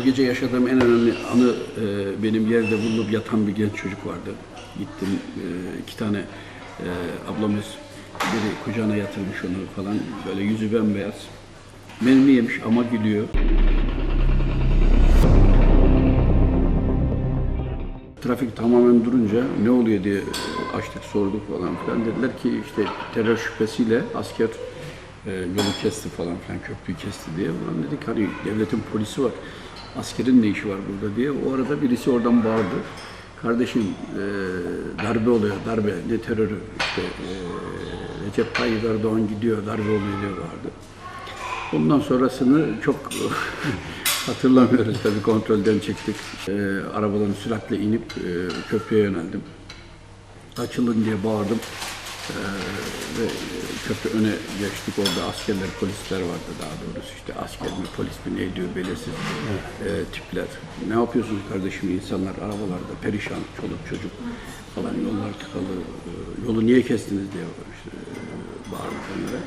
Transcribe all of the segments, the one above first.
O gece yaşadığım en önemli anı e, benim yerde bulunup yatan bir genç çocuk vardı. Gittim e, iki tane e, ablamız biri kucağına yatırmış onu falan böyle yüzü bembeyaz. Mermi yemiş ama gülüyor. Trafik tamamen durunca ne oluyor diye açtık sorduk falan filan. Dediler ki işte terör şüphesiyle asker e, yolu kesti falan filan köprüyü kesti diye. Ulan dedik hani devletin polisi var. Askerin ne işi var burada diye. O arada birisi oradan bağırdı. Kardeşim e, darbe oluyor darbe ne terörü işte e, Recep Tayyip Erdoğan gidiyor darbe oluyor diye bağırdı. Bundan sonrasını çok hatırlamıyoruz tabii kontrolden çıktık. Ee, arabadan süratle inip e, köprüye yöneldim. Açılın diye bağırdım. Ee, ve köprü öne geçtik. Orada askerler, polisler vardı daha doğrusu. işte asker mi, polis mi, ne diyor belirsiz e, tipler. Ne yapıyorsunuz kardeşim? İnsanlar arabalarda perişan, çoluk çocuk falan yollar tıkalı. E, yolu niye kestiniz diye işte, e, bağırdık onlara.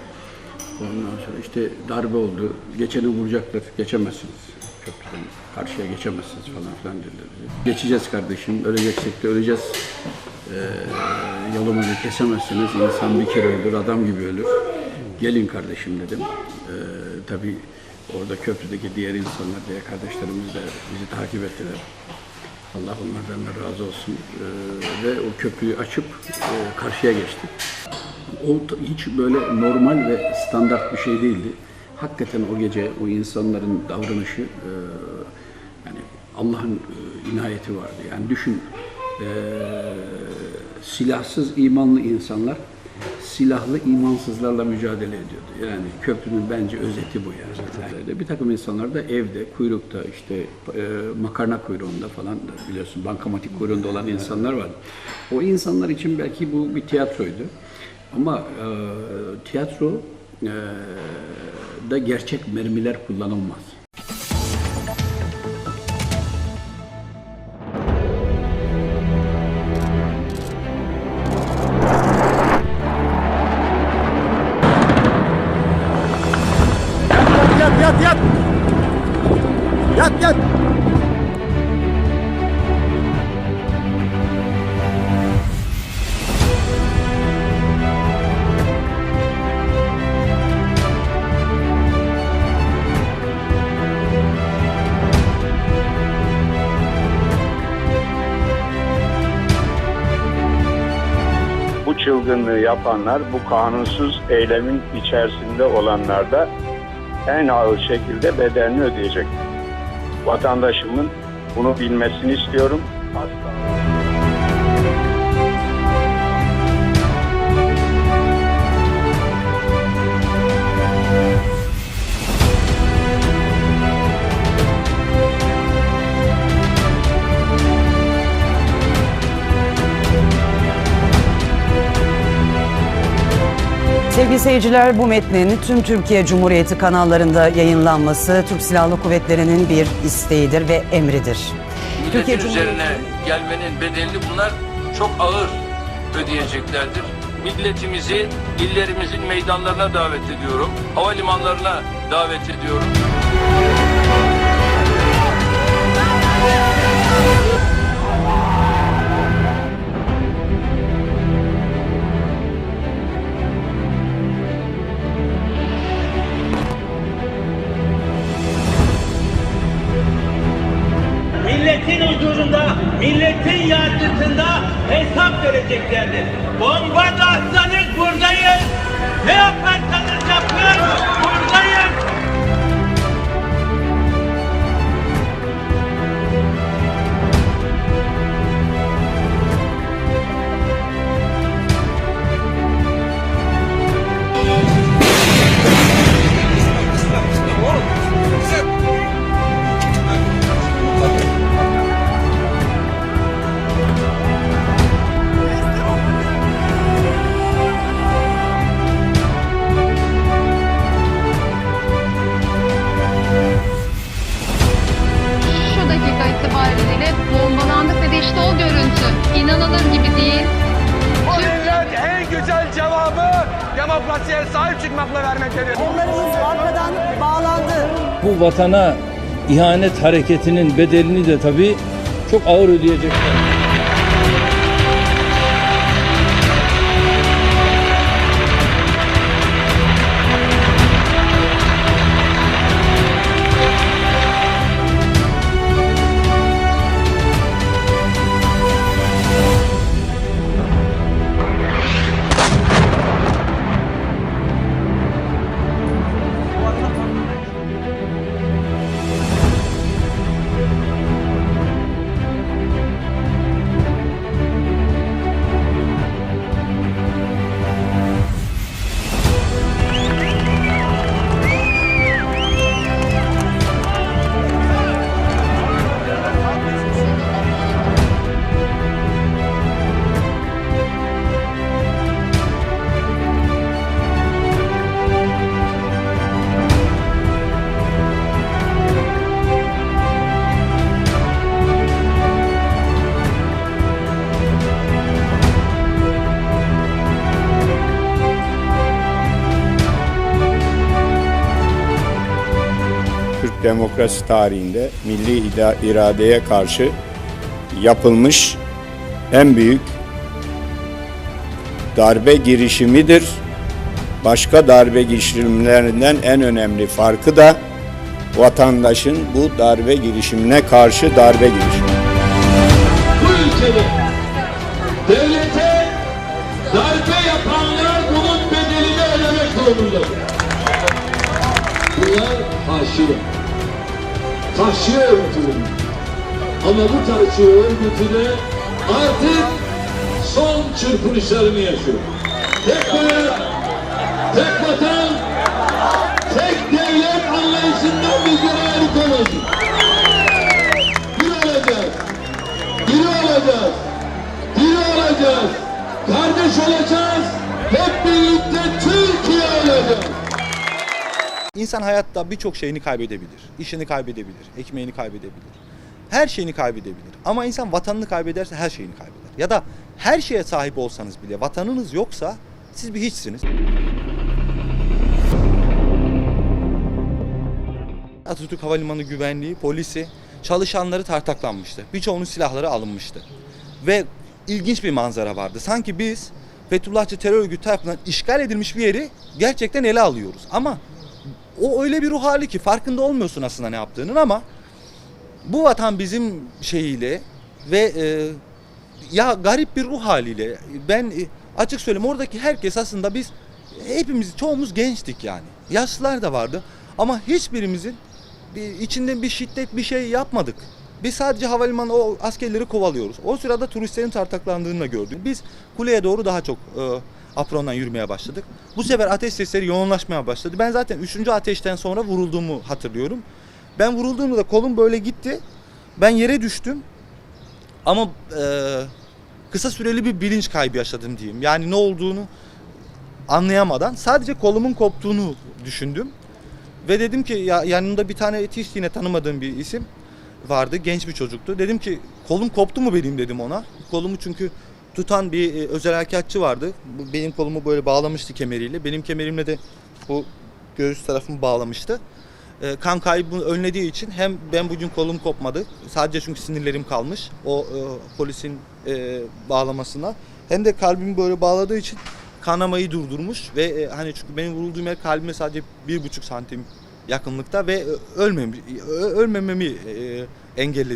Ondan sonra işte darbe oldu. Geçeni vuracaklar. Geçemezsiniz. Köprüden karşıya geçemezsiniz falan filan dediler bize. Geçeceğiz kardeşim. Öleceksek de öleceğiz. Ee, yolumuzu kesemezsiniz. İnsan bir kere ölür, adam gibi ölür. Gelin kardeşim dedim. Ee, tabii orada köprüdeki diğer insanlar, diğer kardeşlerimiz de bizi takip ettiler. Allah onlardan da razı olsun. Ee, ve o köprüyü açıp e, karşıya geçtik. Hiç böyle normal ve standart bir şey değildi. Hakikaten o gece o insanların davranışı e, yani Allah'ın e, inayeti vardı. Yani düşün e, silahsız imanlı insanlar silahlı imansızlarla mücadele ediyordu. Yani köprünün bence özeti bu yani. Bir takım insanlar da evde, kuyrukta, işte e, makarna kuyruğunda falan da biliyorsun bankamatik kuyruğunda olan insanlar vardı. O insanlar için belki bu bir tiyatroydu. Ama e, tiyatro e, da gerçek mermiler kullanılmaz. Çılgınlığı yapanlar, bu kanunsuz eylemin içerisinde olanlar da en ağır şekilde bedelini ödeyecek. Vatandaşımın bunu bilmesini istiyorum. Asla. Sevgili seyirciler bu metnin tüm Türkiye Cumhuriyeti kanallarında yayınlanması Türk Silahlı Kuvvetleri'nin bir isteğidir ve emridir. Türkiye Milletin üzerine gelmenin bedelini bunlar çok ağır ödeyeceklerdir. Milletimizi illerimizin meydanlarına davet ediyorum. Havalimanlarına davet ediyorum. Milletin yargısında hesap vereceklerdir. Bomba da atsanız buradayız. Ne yaparsanız demokrasiye sahip çıkmakla vermektedir. Onlarımız arkadan bağlandı. bu vatana ihanet hareketinin bedelini de tabii çok ağır ödeyecekler. Türk demokrasi tarihinde milli iradeye karşı yapılmış en büyük darbe girişimidir. Başka darbe girişimlerinden en önemli farkı da vatandaşın bu darbe girişimine karşı darbe girişimi. Bu ülkede devlete darbe yapanlar bunun bedelini ödemek zorunda. Haşire. Tahşiye örgütü. Ama bu tahşiye örgütü de artık son çırpınışlarını yaşıyor. Tek bayrak, tek vatan, tek devlet anlayışından bizlere ayrık Bir olacağız. Biri olacağız. Biri olacağız. Kardeş olacağız. İnsan hayatta birçok şeyini kaybedebilir. İşini kaybedebilir, ekmeğini kaybedebilir. Her şeyini kaybedebilir. Ama insan vatanını kaybederse her şeyini kaybeder. Ya da her şeye sahip olsanız bile vatanınız yoksa siz bir hiçsiniz. Atatürk Havalimanı güvenliği, polisi, çalışanları tartaklanmıştı. Birçoğunun silahları alınmıştı. Ve ilginç bir manzara vardı. Sanki biz Fethullahçı terör örgütü tarafından işgal edilmiş bir yeri gerçekten ele alıyoruz. Ama o öyle bir ruh hali ki farkında olmuyorsun aslında ne yaptığının ama bu vatan bizim şeyiyle ve e, ya garip bir ruh haliyle ben e, açık söyleyeyim oradaki herkes aslında biz hepimiz çoğumuz gençtik yani. Yaşlılar da vardı ama hiçbirimizin bir, içinde bir şiddet bir şey yapmadık. Biz sadece havalimanı o askerleri kovalıyoruz. O sırada turistlerin tartaklandığını da gördük. Biz kuleye doğru daha çok e, aprondan yürümeye başladık. Bu sefer ateş sesleri yoğunlaşmaya başladı. Ben zaten 3. ateşten sonra vurulduğumu hatırlıyorum. Ben vurulduğumda kolum böyle gitti. Ben yere düştüm. Ama e, kısa süreli bir bilinç kaybı yaşadım diyeyim. Yani ne olduğunu anlayamadan sadece kolumun koptuğunu düşündüm. Ve dedim ki ya yanımda bir tane hiç yine tanımadığım bir isim vardı. Genç bir çocuktu. Dedim ki kolum koptu mu benim dedim ona. Kolumu çünkü tutan bir e, özel harekatçı vardı. Bu Benim kolumu böyle bağlamıştı kemeriyle. Benim kemerimle de bu göğüs tarafımı bağlamıştı. E, kan kaybını önlediği için hem ben bugün kolum kopmadı. Sadece çünkü sinirlerim kalmış o e, polisin e, bağlamasına. Hem de kalbimi böyle bağladığı için kanamayı durdurmuş ve e, hani çünkü benim vurulduğum yer kalbime sadece bir buçuk santim yakınlıkta ve e, ölmemiş, ö- ölmememi e, engelledi.